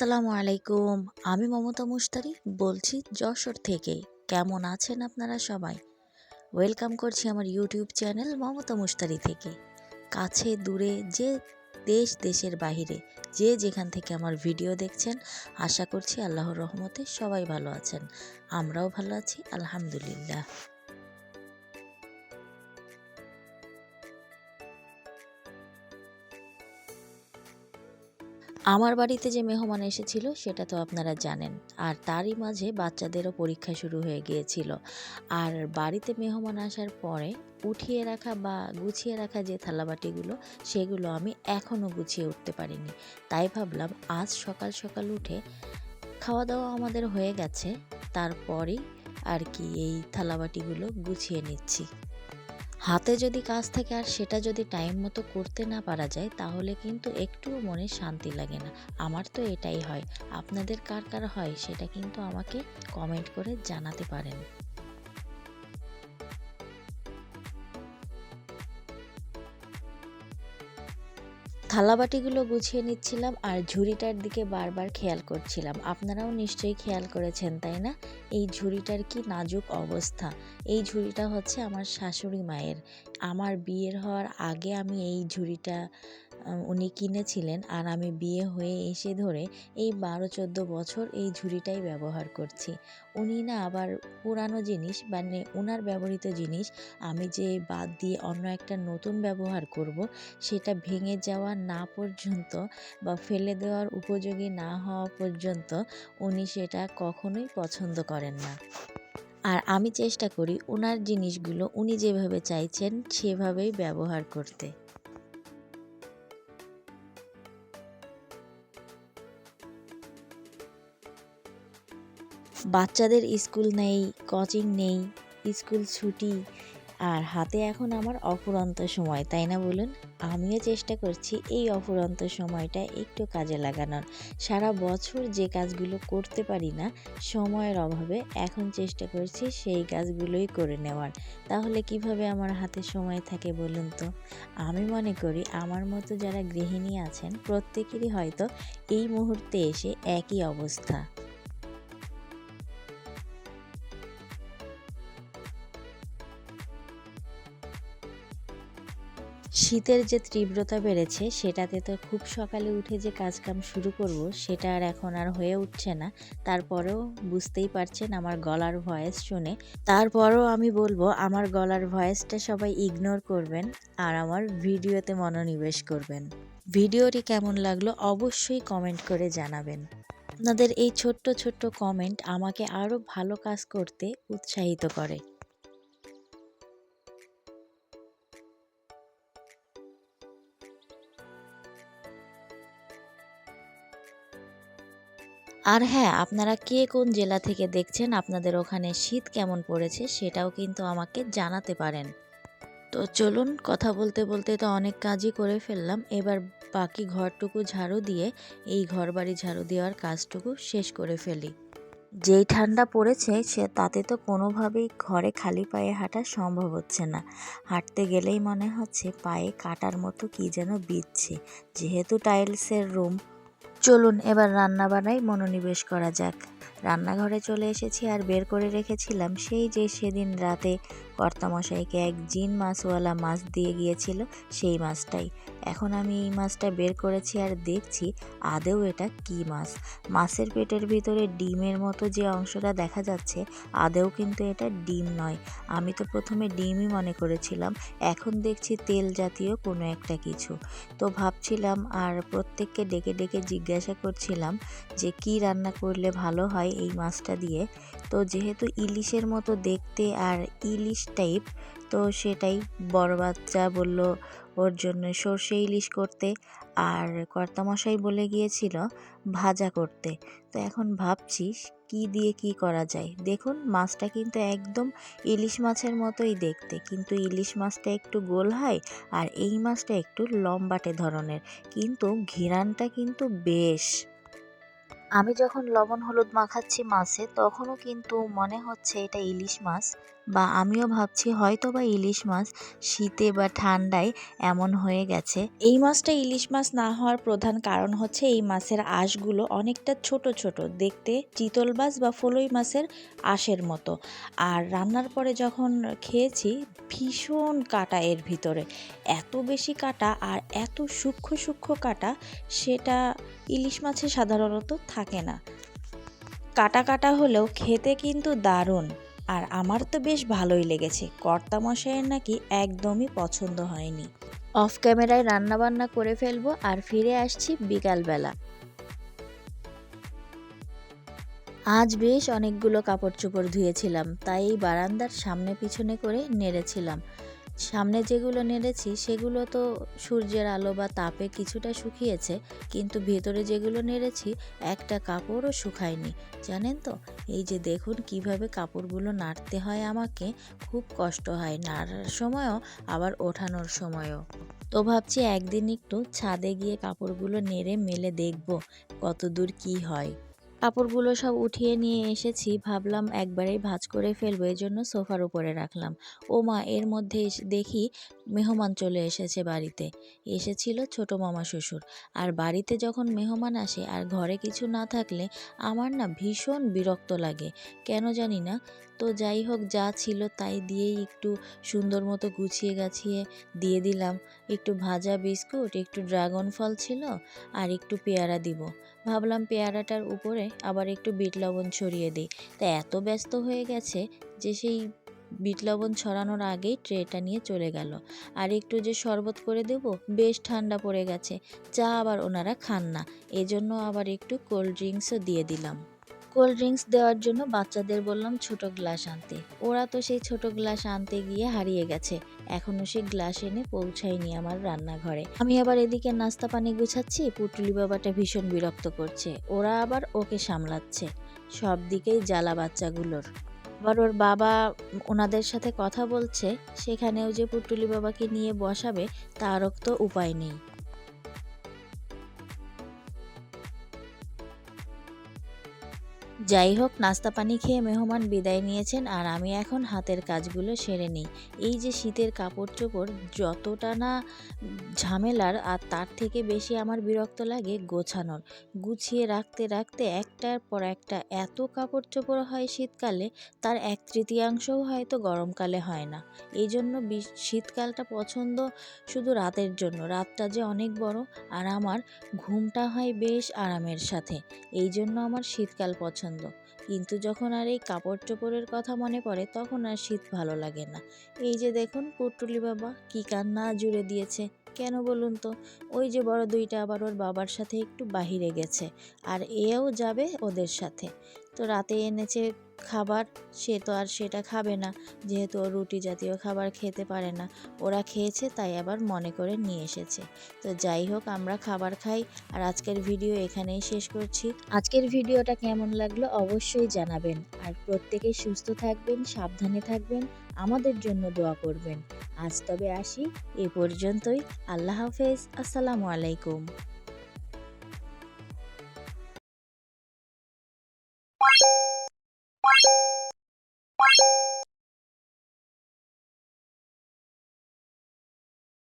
আসসালামু আলাইকুম। আমি মমতা মুস্তারি বলছি যশোর থেকে। কেমন আছেন আপনারা সবাই? ওয়েলকাম করছি আমার ইউটিউব চ্যানেল মমতা মুস্তারি থেকে। কাছে, দূরে, যে দেশ, দেশের বাইরে যে যেখান থেকে আমার ভিডিও দেখছেন, আশা করছি আল্লাহর রহমতে সবাই ভালো আছেন। আমরাও ভালো আছি, আলহামদুলিল্লাহ। আমার বাড়িতে যে মেহমান এসেছিল, সেটা তো আপনারা জানেন। আর তারই মাঝে বাচ্চাদেরও পরীক্ষা শুরু হয়ে গিয়েছিল। আর বাড়িতে মেহমান আসার পরে উঠিয়ে রাখা বা গুছিয়ে রাখা যে থালাবাটিগুলো, সেগুলো আমি এখনও গুছিয়ে উঠতে পারিনি। তাই ভাবলাম, আজ সকাল সকাল উঠে খাওয়া দাওয়া আমাদের হয়ে গেছে। তারপরেই আর কি এই থালাবাটিগুলো গুছিয়ে নিচ্ছি। হাতে যদি কাজ থাকে আর সেটা যদি টাইম মতো করতে না পারা যায়, তাহলে কিন্তু একটুও মনে শান্তি লাগে না। আমার তো এটাই হয়। আপনাদের কার কার হয়, সেটা কিন্তু আমাকে কমেন্ট করে জানাতে পারেন। থালাবাটিগুলো গুছিয়ে নিচ্ছিলাম আর ঝুড়িটার দিকে বারবার খেয়াল করছিলাম। আপনারাও নিশ্চয়ই খেয়াল করেছেন, তাই না? এই ঝুড়িটার কি নাজুক অবস্থা। এই ঝুড়িটা হচ্ছে আমার শাশুড়ি মায়ের। আমার বিয়ের হওয়ার আগে আমি এই ঝুড়িটা উনি কিনেছিলেন আর আমি বিয়ে হয়ে এসে ধরে এই বারো, চোদ্দ বছর এই ঝুড়িটাই ব্যবহার করছি। উনি না আবার পুরানো জিনিস মানে ওনার ব্যবহৃত জিনিস আমি যে বাদ দিয়ে অন্য একটা নতুন ব্যবহার করব, সেটা ভেঙে যাওয়া না পর্যন্ত বা ফেলে দেওয়ার উপযোগী না হওয়া পর্যন্ত উনি সেটা কখনোই পছন্দ করেন না। আর আমি চেষ্টা করি ওনার জিনিসগুলো উনি যেভাবে চাইছেন সেভাবেই ব্যবহার করতে। বাচ্চাদের স্কুল নেই, কোচিং নেই, স্কুল ছুটি। আর হাতে এখন আমার অফুরন্ত সময়, তাই না বলুন? আমিও চেষ্টা করছি এই অফুরন্ত সময়টা একটু কাজে লাগানোর। সারা বছর যে কাজগুলো করতে পারি না, সময়ের অভাবে এখন চেষ্টা করছি সেই কাজগুলোই করে নেওয়ার। তাহলে কীভাবে আমার হাতে সময় থাকে বলুন তো? আমি মনে করি আমার মতো যারা গৃহিণী আছেন, প্রত্যেকেরই হয়তো এই মুহূর্তে এসে একই অবস্থা। শীতের যে তীব্রতা বেড়েছে, সেটাতে তো খুব সকালে উঠে যে কাজকাম শুরু করব, সেটা আর এখন আর হয়ে উঠছে না। তারপরেও বুঝতেই পারছেন আমার গলার ভয়েস শুনে। তারপরেও আমি বলব, আমার গলার ভয়েসটা সবাই ইগনোর করবেন আর আমার ভিডিওতে মনোনিবেশ করবেন। ভিডিওটি কেমন লাগল অবশ্যই কমেন্ট করে জানাবেন। আপনাদের এই ছোট্ট ছোট্ট কমেন্ট আমাকে আরও ভালো কাজ করতে উৎসাহিত করে। আর হ্যাঁ আপনারা কে কোন জেলা থেকে দেখছেন, আপনাদের ওখানে শীত কেমন পড়েছে সেটাও কিন্তু আমাকে জানাতে পারেন। তো চলুন, কথা বলতে বলতে তো অনেক কাজই করে ফেললাম। এবার বাকি ঘরটুকু ঝাড়ু দিয়ে, এই ঘর বাড়ি ঝাড়ু দেওয়ার কাজটুকু শেষ করে ফেলি। যেই ঠান্ডা পড়েছে, সে তাতে তো কোনোভাবেই ঘরে খালি পায়ে হাঁটা সম্ভব হচ্ছে না। হাঁটতে গেলেই মনে হচ্ছে পায়ে কাটার মতো কি যেন বিচ্ছে যেহেতু টাইলসের রুম চলুন এবার রান্না বানাই মনোনিবেশ করা যাক। রান্নাঘরে চলে এসেছি আর বের করে রেখেছিলাম সেই যে সেদিন রাতে কর্তামশাইকে এক জিন মাছওয়ালা মাছ দিয়ে গিয়েছিল, সেই মাছটাই। এখন আমি এই মাছটা বের করেছি আর দেখছি আদেও এটা কি মাছ। মাছের পেটের ভিতরে ডিমের মতো যে অংশটা দেখা যাচ্ছে আদেও কিন্তু এটা ডিম নয়। আমি তো প্রথমে ডিমই মনে করেছিলাম, এখন দেখছি তেল জাতীয় কোনো একটা কিছু। তো ভাবছিলাম আর প্রত্যেককে ডেকে ডেকে জিজ্ঞাসা করছিলাম যে কি রান্না করলে ভালো হয় এই মাছটা দিয়ে। তো যেহেতু ইলিশের মতো দেখতে আর ইলিশ টাইপ, তো সেটাই বড় বাচ্চা বলল ওর জন্য সর্ষে ইলিশ করতে আর কর্তামশাই বলে গিয়েছিল ভাজা করতে। তো এখন ভাবছি কি দিয়ে কি করা যায়? দেখুন, মাছটা কিন্তু একদম ইলিশ মাছের মতোই দেখতে। কিন্তু ইলিশ মাছটা একটু গোল হয় আর এই মাছটা একটু লম্বাটে ধরনের। কিন্তু ঘিরানটা কিন্তু বেশ। আমি যখন লবণ হলুদ মাখাচ্ছি মাছে, তখনও কিন্তু মনে হচ্ছে এটা ইলিশ মাছ। বা আমিও ভাবছি হয়তো বা ইলিশ মাছ শীতে বা ঠান্ডায় এমন হয়ে গেছে। এই মাছটা ইলিশ মাছ না হওয়ার প্রধান কারণ হচ্ছে এই মাছের আঁশগুলো অনেকটা ছোট ছোট, দেখতে চিতল মাছ বা ফলই মাছের আঁশের মতো। আর রান্নার পরে যখন খেয়েছি, ভীষণ কাটা এর ভিতরে। এত বেশি কাটা আর এত সূক্ষ্ম সূক্ষ্ম কাটা, সেটা ইলিশ মাছে সাধারণত থাকে না। কাটা কাটা হলেও খেতে কিন্তু দারুণ। আর আমার তো বেশ ভালোই লেগেছে। কর্তা মশাইয়ের নাকি একদমই পছন্দ হয়নি। অফ ক্যামেরায় রান্নাবান্না করে ফেলব আর ফিরে আসছি বিকালবেলা। আজ বেশ অনেকগুলো কাপড় চোপড় ধুয়েছিলাম, তাই বারান্দার সামনে পিছনে করে নেড়েছিলাম। সামনে যেগুলো নেড়েছি, সেগুলো তো সূর্যের আলো বা তাপে কিছুটা শুকিয়েছে, কিন্তু ভেতরে যেগুলো নেড়েছি, একটা কাপড়ও শুকায়নি। জানেন তো? এই যে দেখুন কীভাবে কাপড়গুলো নাড়তে হয় আমাকে, খুব কষ্ট হয় নাড়ার সময়ও, আবার ওঠানোর সময়ও। তো ভাবছি একদিন একটু ছাদে গিয়ে কাপড়গুলো নেড়ে মেলে দেখব কত দূর কী হয়। কাপড়গুলো সব উঠিয়ে নিয়ে এসেছি, ভাবলাম একবারেই ভাজ করে ফেলব এই জন্য সোফার উপরে রাখলাম। ও মা এর মধ্যে দেখি মেহমান চলে এসেছে বাড়িতে। এসেছিল ছোট মামা শ্বশুর। আর বাড়িতে যখন মেহমান আসে আর ঘরে কিছু না থাকলে আমার না ভীষণ বিরক্ত লাগে। কেন জানি না তো যাই হোক, যা ছিল তাই দিয়েই একটু সুন্দর মতো গুছিয়ে গাছিয়ে দিয়ে দিলাম। একটু ভাজা বিস্কুট, একটু ড্রাগন ফল ছিল আর একটু পেয়ারা দিব। ভাবলাম পেয়ারাটার উপরে আবার একটু বিট লবণ ছড়িয়ে দিই। তা এত ব্যস্ত হয়ে গেছে যে সেই বিট লবণ ছড়ানোর আগেই ট্রেটা নিয়ে চলে গেল। আর একটু যে শরবত করে দেব, বেশ ঠান্ডা পড়ে গেছে। চা আবার ওনারা খান না। এজন্য আবার একটু কোল্ড ড্রিঙ্কসও দিয়ে দিলাম। কোল্ড ড্রিঙ্কস দেওয়ার জন্য বাচ্চাদের বললাম ছোট গ্লাস আনতে। ওরা তো সেই ছোট গ্লাস আনতে গিয়ে হারিয়ে গেছে। এখনও সে গ্লাস এনে পৌঁছায়নি আমার রান্নাঘরে। আমি আবার এদিকে নাস্তা পানি গুছাচ্ছি, পুটুলি বাবাটা ভীষণ বিরক্ত করছে। ওরা আবার ওকে সামলাচ্ছে, সব দিকেই জ্বালা বাচ্চাগুলোর। আবার ওর বাবা ওনাদের সাথে কথা বলছে, সেখানেও যে পুটুলি বাবাকে নিয়ে বসাবে, তারও তো উপায় নেই। যাই হোক নাস্তা পানি খেয়ে মেহমান বিদায় নিয়েছেন আর আমি এখন হাতের কাজগুলো সেরে নিই। এই যে শীতের কাপড় চোপড় যতটা না ঝামেলার আর তার থেকে বেশি আমার বিরক্ত লাগে গোছানোর। গুছিয়ে রাখতে রাখতে একটার পর একটা এত কাপড় চোপড় হয় শীতকালে, তার এক তৃতীয়াংশও হয়তো গরমকালে হয় না। এই জন্য শীতকালটা পছন্দ শুধু রাতের জন্য। রাতটা যে অনেক বড় আর আমার ঘুমটা হয় বেশ আরামের সাথে। এই জন্য আমার শীতকাল পছন্দ। কিন্তু যখন আর এই কাপড় চোপড়ের কথা মনে পড়ে, তখন আর শীত ভালো লাগে না। এই যে দেখুন পুটুলি বাবা, কি কান্না জুড়ে দিয়েছে। কেন বলুন তো? ওই যে বড় দুইটা আবার ওর বাবার সাথে একটু বাহিরে গেছে। আর এও যাবে ওদের সাথে। তো রাতে এনেছে খাবার, সে তো আর সেটা খাবে না। যেহেতু ও রুটি জাতীয় খাবার খেতে পারে না। ওরা খেয়েছে, তাই আবার মনে করে নিয়ে এসেছে। তো যাই হোক, আমরা খাবার খাই। আর আজকের ভিডিও এখানেই শেষ করছি। আজকের ভিডিওটা কেমন লাগল অবশ্যই জানাবেন। আর প্রত্যেকে সুস্থ থাকবেন, সাবধানে থাকবেন, আমাদের জন্য দোয়া করবেন। আজ তবে আসি, এ পর্যন্তই। আল্লাহ হাফেজ। আসসালামু আলাইকুম।